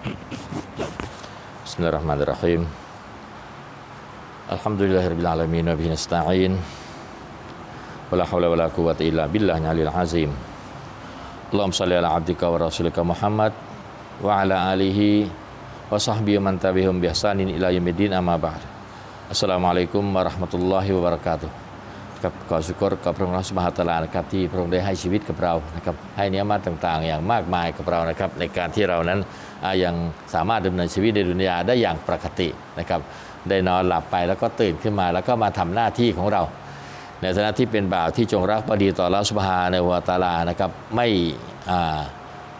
Bismillahirrahmanirrahim. Alhamdulillahirabbil alamin Wa bihi nasta'in. Wala haula wala quwwata la quwata illa billahil alil azim. Allahumma shalli ala abdika wa rasulika Muhammad wa ala alihi wa sahbihi man tabi'ahum bi ihsanin ila yaumiddin amma ba'd. Assalamualaikum warahmatullahi wabarakatuh. Kap ขอสุกรกับพระองค์รัชมหาตลานะครับที่พระองค์ได้ให้ชีวิตกับเรานะครับให้เนื้อมาต่างๆ อย่างมากมายกับเรานะครับในการที่เรานั้น ยังสามารถดำเนินชีวิตในดุนยาได้อย่างปกตินะครับได้นอนหลับไปแล้วก็ตื่นขึ้นมา แล้วก็มาทำหน้าที่ของเรา ในฐานะที่เป็นบ่าวที่จงรักภักดีต่อรัสมหาในวะตาลานะครับไม่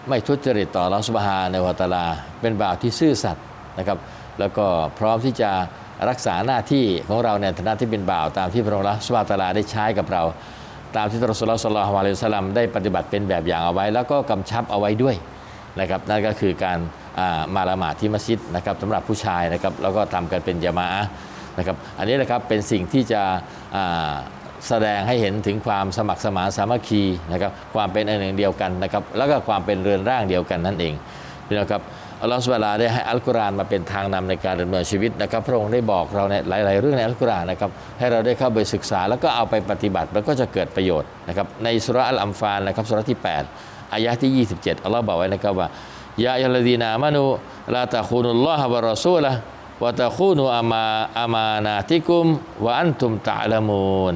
ไม่ทุจริตต่อรัสมหาในวะตาลา เป็นบ่าวที่ซื่อสัตย์นะครับแล้วก็พร้อมที่จะรักษาหน้าที่ของเราในฐานะที่เป็นบ่าวตามที่พระองค์รัสวาตาลาได้ใช้กับเรา ตามที่ตรอสุลลอฮ์ศ็อลลัลลอฮุอะลัยฮิวะซัลลัมได้ปฏิบัติเป็นแบบอย่างเอาไว้ แล้วก็กำชับเอาไว้ด้วยนะครับนั่นก็คือการ มาละหมาดที่มัสยิดนะครับสำหรับผู้ชายนะครับแล้วก็ทำกันเป็นยามาอะนะครับอันนี้แหละครับเป็นสิ่งที่จะแสดงให้เห็นถึงความสมัครสมานสามัคคีนะครับความเป็นอันหนึ่งเดียวกันนะครับแล้วก็ความเป็นเรือนร่างเดียวกันนั่นเองพี่น้องครับอัลลอฮฺสุบานะลาได้ให้อัลกุรอานมาเป็นทางนำในการดำเนินชีวิตนะครับ พระองค์ได้บอกเราในหลาย ๆ เรื่องในอัลกุรอานนะครับให้เราได้เข้าไปศึกษาแล้วก็เอาไปปฏิบัติแล้วก็จะเกิดประโยชน์นะครับในสุรอัลอัมฟาลนะครับสุรที่ 8อายะห์ที่ 27อัลลอฮ์บอกไว้นะครับว่า ยาอัลลดีนามานุลาตะคูนุลลอฮะวะรอซูละวะตะคูนุอามาอามานาติกุมวะอันตุมตะละมูน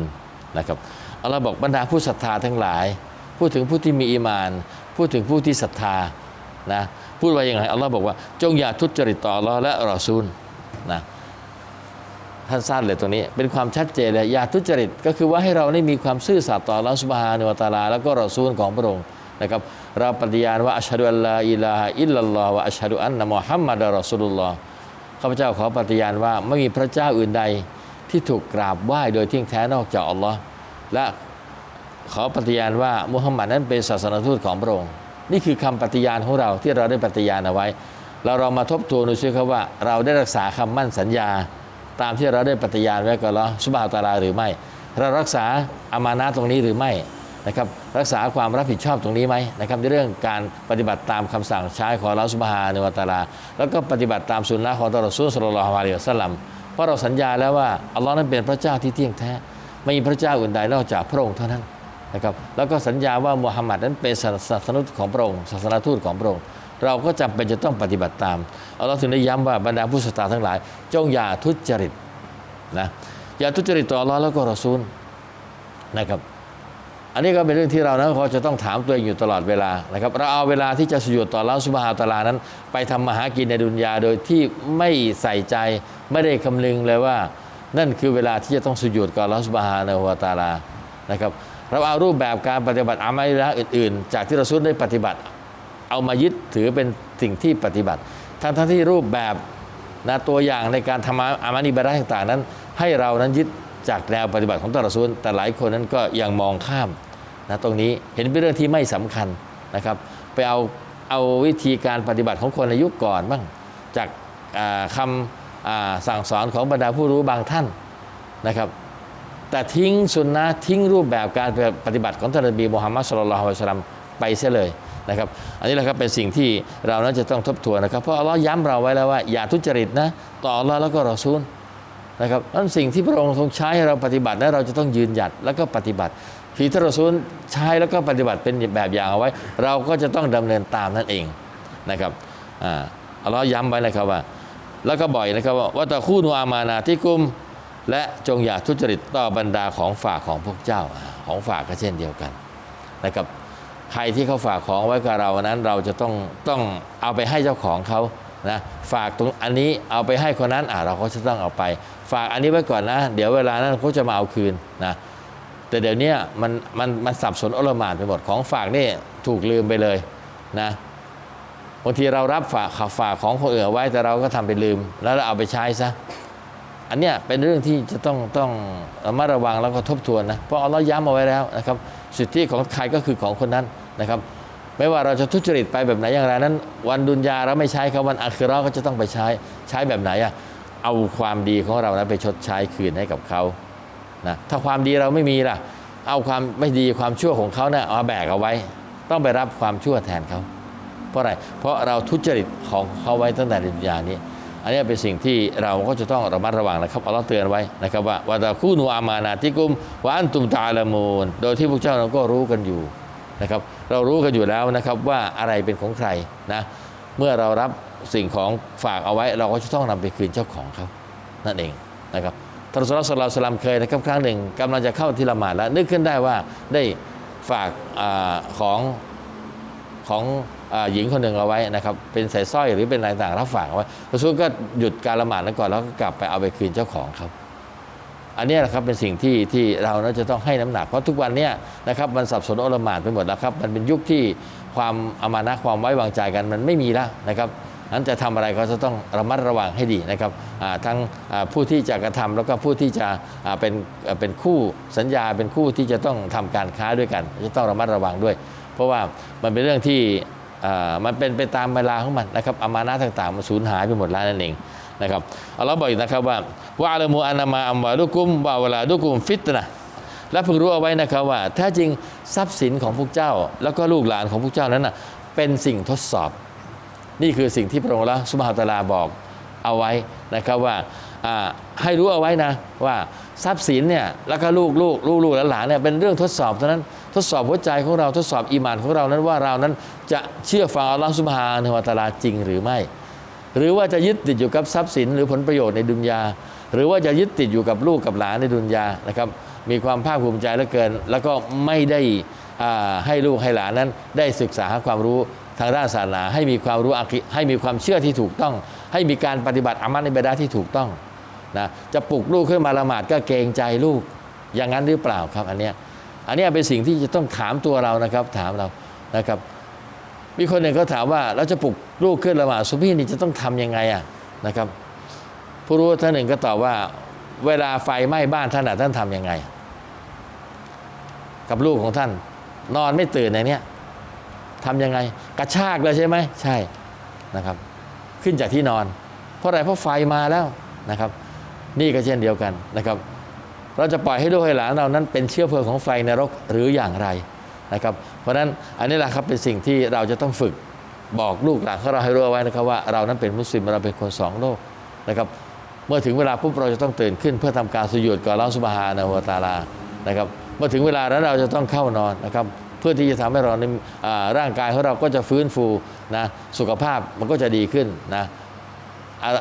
นะครับอัลลอฮ์บอกบรรดาผู้ศรัทธาทั้งหลาย พูดถึงผู้ที่มีอีมาน พูดถึงผู้ที่ศรัทธานะพูดว่าอย่างไรอัลลอฮ์บอกว่าจงอย่าทุจริตต่ออัลลอฮ์และรอซูลนะท่านสั้นเลยตรงนี้ เป็นความชัดเจนเลยอย่าทุจริตก็คือว่าให้เราได้มีความซื่อสัตย์ต่ออัลลอฮ์สุบฮานุวตาลา แล้วก็รอซูลของพระองค์ นะครับเราปฏิญาณว่าอัชฮะดุอัลลาอิลาฮอิลลัลลอฮ์วะอัชฮะดุอันนะมุฮัมมัดรอซูลุลลอฮ์ข้าพเจ้าขอปฏิญาณว่าไม่มีพระเจ้าอื่นใดที่ถูกกราบไหว้โดยเที่ยงแท้นอกจากอัลลอฮ์และขอปฏิญาณว่ามุฮัมมัดนั้นเป็นศาสนทูตของพระองค์นี่คือคำปฏิญาณของเราที่เราได้ปฏิญาณเอาไว้ เราเรามาทบทวนดูซิครับว่า เราได้รักษาคำมั่นสัญญา ตามที่เราได้ปฏิญาณไว้กับอัลเราสุบฮาตาลาหรือไม่ เรารักษาอามานะตรงนี้หรือไม่ นะครับรักษาความรับผิดชอบตรงนี้ไหมนะครับในเรื่องการปฏิบัติตามคำสั่งใช้ของลเราสุบฮานวะตาลา แล้วก็ปฏิบัติตามสุนนะของตรอซูลสุลลัลลอฮุอะลัยสัลลัมเพราะเราสัญญาแล้วว่าอัลลอฮ์นั้นเป็นพระเจ้าที่เที่ยงแท้ไม่มีพระเจ้าอื่นใดนอกจากพระองค์เท่านั้นนะครับแล้วก็สัญญาว่ามุฮัมมัดนั้นเป็นศาสนทูตของพระองค์ศาสนาทูตของพระองค์เราก็จำเป็นจะต้องปฏิบัติตามเอาเราถึงได้ย้ำว่าบรรดาผู้ศรัทธาทั้งหลาย จงอย่าทุจริตนะอย่าทุจริตต่ออัลลอฮ์แล้วก็รอซูลนะครับ อันนี้ก็เป็นเรื่องที่เรานะเขาจะต้องถามตัวเองอยู่ตลอดเวลานะครับเราเอาเวลาที่จะสยุดต่ออัลลอฮ์สุบฮานะตะอาลานั้น ไปทำมาหากินในดุนยาโดยที่ไม่ใส่ใจไม่ได้คำนึงเลยว่า นั่นคือเวลาที่จะต้องสยุดกับอัลลอฮ์สุบฮานะฮวตาลานะครับเราเอารูปแบบการปฏิบัติอามัลละอื่น ๆ จากที่เราซุนได้ปฏิบัติ เอามายึดถือเป็นสิ่งที่ปฏิบัติทั้งทั้งที่รูปแบบนะตัวอย่างในการทำอามัลอิบาดะห์ต่างๆนั้น ให้เรานั้นยึด จากแนวปฏิบัติของตรอซูลแต่หลายคนนั้นก็ยังมองข้ามนะตรงนี้เห็นเป็นเรื่องที่ไม่สำคัญนะครับไปเอาเอาวิธีการปฏิบัติของคนในยุคก่อนบ้างจากาคำสั่งสอนของบรรดาผู้รู้บางท่านนะครับแต่ทิ้งสุนนะทิ้งรูปแบบการปฏิบัติของท่านนบีมูฮัมมัดสุลลัลฮุอะลัยฮิวะสัลลัมไปเสียเลยนะครับอันนี้แหละครับเป็นสิ่งที่เรานั้นจะต้องทบทวนนะครับเพราะอัลลอฮ์ย้ำเราไว้แล้วว่าอย่าทุจริตนะต่ออัลลอฮ์แล้วก็รอซูล นะครับนั่นสิ่งที่พระองค์ทรงใช้ให้เราปฏิบัตินั้นเราจะต้องยืนหยัดแล้วก็ปฏิบัติที่ท่านรอซูลใช้แล้วก็ปฏิบัติเป็นแบบอย่างเอาไว้ เราก็จะต้องดำเนินตามนั่นเองนะครับอ่าอัลลอฮ์ย้ำไว้นะครับว่า แล้วก็บ่อยนะครับว่าวัตะคู่นูอามานาที่กุมและจงอย่าทุจริตต่อบรรดาของฝากของพวกเจ้าอ่าของฝากก็เช่นเดียวกันนะครับใครที่เขาฝากของไว้กับเรานั้นเราจะต้องต้องเอาไปให้เจ้าของเขานะฝากตรงอันนี้เอาไปให้คนนั้นอ่าเราก็จะต้องเอาไป ฝากอันนี้ไว้ก่อนนะ เดี๋ยวเวลานั้นเขาจะมาเอาคืนนะแต่เดี๋ยวนี้มันมันมันสับสนอลมานไปหมดของฝากนี่ถูกลืมไปเลยนะบางทีเรารับฝากขับฝากของคนอื่นเอาไว้แต่เราก็ทำไปลืม แล้วเราเอาไปใช้ซะอันเนี้ยเป็นเรื่องที่จะต้องต้องระมัดระวังแล้วก็ทบทวนนะเพราะอัลลอฮ์ย้ำเอาไว้แล้วนะครับสิทธิของใครก็คือของคนนั้นนะครับ ไม่ว่าเราจะทุจริตไปแบบไหนอย่างไรนั้น วันดุนยาเราไม่ใช้เขาวันอัคราก็จะต้องไปใช้ใช้แบบไหนอะ เอาความดีของเรานะไปชดใช้คืนให้กับเขานะถ้าความดีเราไม่มีล่ะ เอาความไม่ดีความชั่วของเขาเนะ่ยเอาแบกเอาไว้ ต้องไปรับความชั่วแทนเขา เพราะอะไร เพราะเราทุจริตของเขาไว้ตั้งแต่ในดุนยานี้ อันนี้เป็นสิ่งที่เราก็จะต้องระมัดระวังนะครับอัลลอฮ์เตือนไว้นะครับว่าวะตะคูนูอามานาติกุมวะอันตุมตาละมูนโดยที่พวกเจ้าเราก็รู้กันอยู่นะครับ เรารู้กันอยู่แล้วนะครับว่าอะไรเป็นของใครนะ เมื่อเรารับ สิ่งของฝากเอาไว้ เราก็จะต้องนำไปคืนเจ้าของเขานั่นเองนะครับท่านรอสูลลอฮ์ศ็อลลัลลอฮุอะลัยฮิวะซัลลัมเคยนะครับครั้งหนึ่งกำลังจะเข้าที่ละหมาดแล้ว นึกขึ้นได้ว่าได้ฝากอของของอหญิงคนหนึ่งเอาไว้นะครับเป็นสายสร้อยหรือเป็นอะไรต่างรับฝากเอาไว้รอซูลก็หยุดการละหมาดนั้นก่อนแล้วก็กลับไปเอาไปคืนเจ้าของครับ อันนี้แหละครับเป็นสิ่งที่ที่เราน่าจะต้องให้น้ำหนักเพราะทุกวันนี้นะครับมันสับสนอลหมานไปหมดแล้วครับมันเป็นยุคที่ความอามานะความไว้วางใจกันมันไม่มีแล้วนะครับ นั้นจะทำอะไรก็จะต้องระมัดระวังให้ดีนะครับทั้งผู้ที่จะกระทำแล้วก็ผู้ที่จะเป็นเป็นคู่สัญญาเป็นคู่ที่จะต้องทำการค้าด้วยกัน จะต้องระมัดระวังด้วย เพราะว่ามันเป็นเรื่องที่มันเป็นไปตามเวลาของมันนะครับอามานะต่างๆมันสูญหายไปหมดแล้วนั่นเองนะครับอัลลอฮ์บอกอีกนะครับว่าวะอะลามูอันนามาอัมวาลุกุมวะวลาดุกุมฟิตนะและพึงรู้เอาไว้นะครับว่าแท้จริงทรัพย์สินของพวกเจ้า แล้วก็ลูกหลานของพวกเจ้านั้นนะเป็นสิ่งทดสอบ นี่คือสิ่งที่พระองค์ละสุบฮาตลาบอกเอาไว้นะครับว่าให้รู้เอาไว้นะว่าทรัพย์สินเนี่ยแล้วก็ลูกลูกลูกลูกหลานเนี่ยเป็นเรื่องทดสอบเท่านั้นทดสอบหัวใจของเราทดสอบอีมานของเรานั้นว่าเรานั้นจะเชื่อฟังอัลลอฮฺสุบฮานวะตาลาจริงหรือไม่ หรือว่าจะยึดติดอยู่กับทรัพย์สินหรือผลประโยชน์ในดุนยา หรือว่าจะยึดติดอยู่กับลูกกับหลานในดุนยานะครับมีความภาคภูมิใจเหลือเกิน แล้วก็ไม่ได้ให้ลูกให้หลานนั้นได้ศึกษาความรู้ ทางด้านศาสนาให้มีความรู้อาคิให้มีความเชื่อที่ถูกต้อง ให้มีการปฏิบัติอามัลในเบดาที่ถูกต้องนะจะปลุกลูกขึ้นมาละหมาดก็เกรงใจลูกอย่างนั้นหรือเปล่าครับอันเนี้ยอันนี้เป็นสิ่งที่จะต้องถามตัวเรานะครับถามเรานะครับ มีคนหนึ่งก็ถามว่าเราจะปลุกลูกขึ้นละหมาดซุบฮีนี่จะต้องทำยังไงอะนะครับ ผู้รู้ท่านหนึ่งก็ตอบว่า เวลาไฟไหม้บ้านท่านอะท่านทำยังไง กับลูกของท่าน นอนไม่ตื่นในเนี้ย ทำยังไง กระชากเลยใช่ไหมใช่นะครับ ขึ้นจากที่นอน เพราะอะไรเพราะไฟมาแล้วนะครับ นี่ก็เช่นเดียวกันนะครับ เราจะปล่อยให้ลูกให้หลานเรานั้นเป็นเชื้อเพลิงของไฟนรกหรืออย่างไรนะครับ เพราะฉะนั้นอันนี้แหละครับเป็นสิ่งที่เราจะต้องฝึกบอกลูกหลานของเราให้รู้ไว้นะครับว่าเรานั้นเป็นมุสลิมเราเป็นคนสองโลกนะครับ เมื่อถึงเวลาปุ๊บเราจะต้องตื่นขึ้นเพื่อทำการสุญูดก่อนอัลลอฮฺสุบฮานะฮูวตาลานะครับ เมื่อถึงเวลาแล้วเราจะต้องเข้านอนนะครับ พื่อที่จะทำให้เราในอ่าร่างกายของเราก็จะฟื้นฟูนะสุขภาพมันก็จะดีขึ้นนะ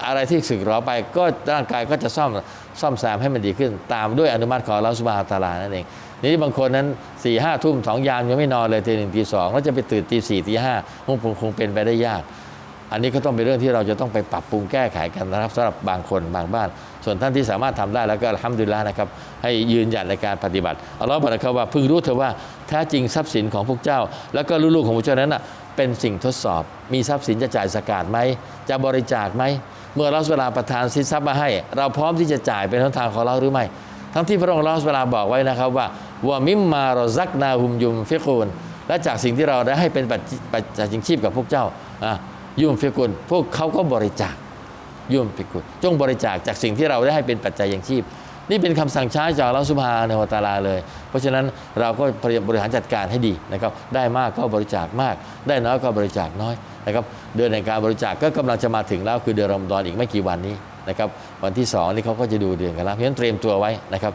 อะไรที่สึกหรอไปก็ร่างกายก็จะซ่อมซ่อมแซมให้มันดีขึ้น ตามด้วยอนุมัติของเราสุบานะฮูวะตาลานั่นเองนี่บางคนนั้น4ี่ห้าทุ่มสองยามยังไม่นอนเลยตีหนึ่งตีสองแล้วจะไปตื่นตีสี่ตีห้าคงคงเป็นไปได้ยาก อันนี้ก็ต้องเป็นเรื่องที่เราจะต้องไปปรับปรุงแก้ไขกันนะครับสำหรับบางคนบางบ้าน ส่วนท่านที่สามารถทำได้แล้วก็อัลฮัมดุลละนะครับให้ยืนหยัดในการปฏิบัติอัลลอฮฺบอกนะครับว่าพึงรู้เถอะว่าแท้จริงทรัพย์สินของพวกเจ้า แล้วก็ลูกๆของพวกเจ้านั้นน่ะเป็นสิ่งทดสอบ มีทรัพย์สินจะจ่ายสกาดไหมจะบริจาคไหมเมื่อเราสลาประทานสินทรัพย์มาให้ เราพร้อมที่จะจ่ายเป็นหนทางของเราหรือไม่ ทั้งที่พระองค์ลอสเวลาบอกไว้นะครับว่าว่ามิมมารอซักนาหุมยุมฟิกูนและจากสิ่งที่เราได้ให้เป็นปัจจิปัจจัยชีพกับพวกเจ้าอะยุมฟิกุลพวกเขาก็บริจาค ยุมฟิกุลจงบริจาคจากสิ่งที่เราได้ให้เป็นปัจจัยยังชีพ นี่เป็นคำสั่งใช้จากอัลลอฮฺสุบฮานวะตาลาเลย เพราะฉะนั้นเราก็พยายามบริหารจัดการให้ดีนะครับ ได้มากก็บริจาคมาก ได้น้อยก็บริจาคน้อยนะครับเดือนในการบริจาคก็กำลังจะมาถึงแล้วคือเดือนรอมฎอนอีกไม่กี่วันนี้นะครับวันที่สองนี่เขาก็จะดูเดือนกันแล้วเพราะฉะนั้นเตรียมตัวไว้นะครับ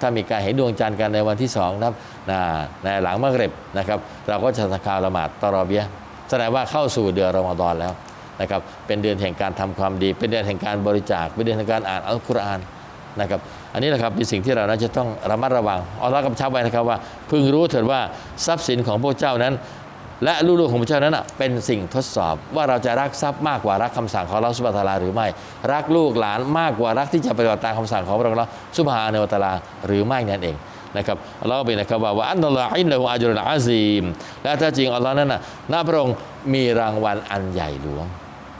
ถ้ามีการเห็นดวงจันทร์กันในวันที่สองนะครับอ่าในหลังมะเร็บนะครับเราก็จะทำการละหมาดตะรอเบียะแสดงว่าเข้าสู่เดือนรอมฎอนแล้ว นะครับเป็นเดือนแห่งการทำความดี เป็นเดือนแห่งการบริจาค เป็นเดือนแห่งการอ่านอัลกุรอานนะครับอันนี้แหละครับเป็นสิ่งที่เรานั้นจะต้องระมัดระวังอัลลอฮ์กำชับไว้นะครับว่าพึงรู้เถิดว่าทรัพย์สินของพวกเจ้านั้น และลูกๆของพวกเจ้านั้นเป็นสิ่งทดสอบว่าเราจะรักทรัพย์มากกว่ารักคำสั่งของเราสุบฮานะตาลาหรือไม่ รักลูกหลานมากกว่ารักที่จะปฏิบัติตามคำสั่งของพระองค์สุบฮานะฮูวตาลาหรือไม่นั่นเองนะครับอัลลอฮ์เป็นนะครับว่าว่าอันนัลลอฮ์อินละฮูอัจรุนอาซีมและถ้าจริงอัลลอฮ์นั้นนะหน้าพระองค์มีรางวัลอันใหญ่หลวง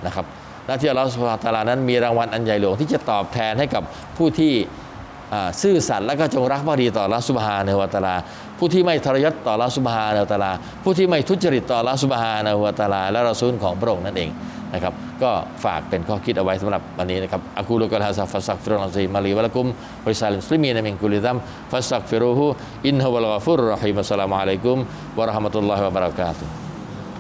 นะครับหน้าที่อัลลอฮ์สุบฮานตะอาลานั้นมีรางวัลอันใหญ่หลวงที่จะตอบแทนให้กับผู้ที่ซื่อสัตย์และก็จงรักภักดีต่อลอสุบฮาเนวะตะอาลา ผู้ที่ไม่ทรยศต่อลอสุบฮาเนวะตะอาลา ผู้ที่ไม่ทุจริตต่อลอสุบฮาเนวะตะอาลา และเรอซูลของพระองค์นั่นเองนะครับก็ฝากเป็นข้อคิดเอาไว้สำหรับวันนี้นะครับอักูลุกะลาซาฟัสักฟิรุลลอฮฺมาลีวะลักุมบริษัทมุสลิมีนมินกุลิซัมฟัสักฟิรุฮูอินฮุวะลกฟุรรอฮีมัสสลามุอะลัยกุมวะเราะห์มะตุลลอฮิวะบะเราะกาตุฮ์